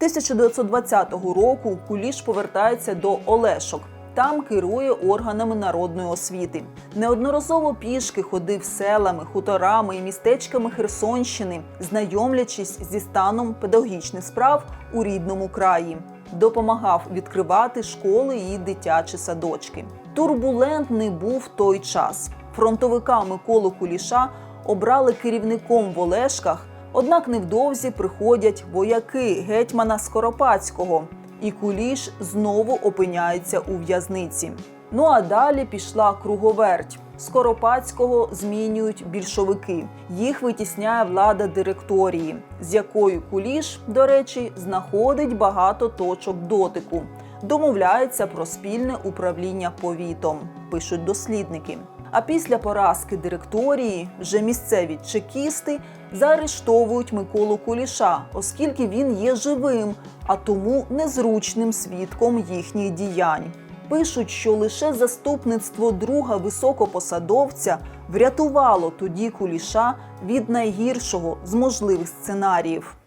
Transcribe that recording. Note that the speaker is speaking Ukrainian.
1920 року Куліш повертається до Олешок. Там керує органами народної освіти. Неодноразово пішки ходив селами, хуторами і містечками Херсонщини, знайомлячись зі станом педагогічних справ у рідному краї. Допомагав відкривати школи і дитячі садочки. Турбулентний був той час. Фронтовика Миколу Куліша обрали керівником в Олешках, однак невдовзі приходять вояки гетьмана Скоропадського, і Куліш знову опиняється у в'язниці. Ну а далі пішла круговерть. Скоропадського змінюють більшовики. Їх витісняє влада директорії, з якою Куліш, до речі, знаходить багато точок дотику. Домовляється про спільне управління повітом, пишуть дослідники. А після поразки директорії вже місцеві чекісти заарештовують Миколу Куліша, оскільки він є живим, а тому незручним свідком їхніх діянь. Пишуть, що лише заступництво друга високопосадовця врятувало тоді Куліша від найгіршого з можливих сценаріїв.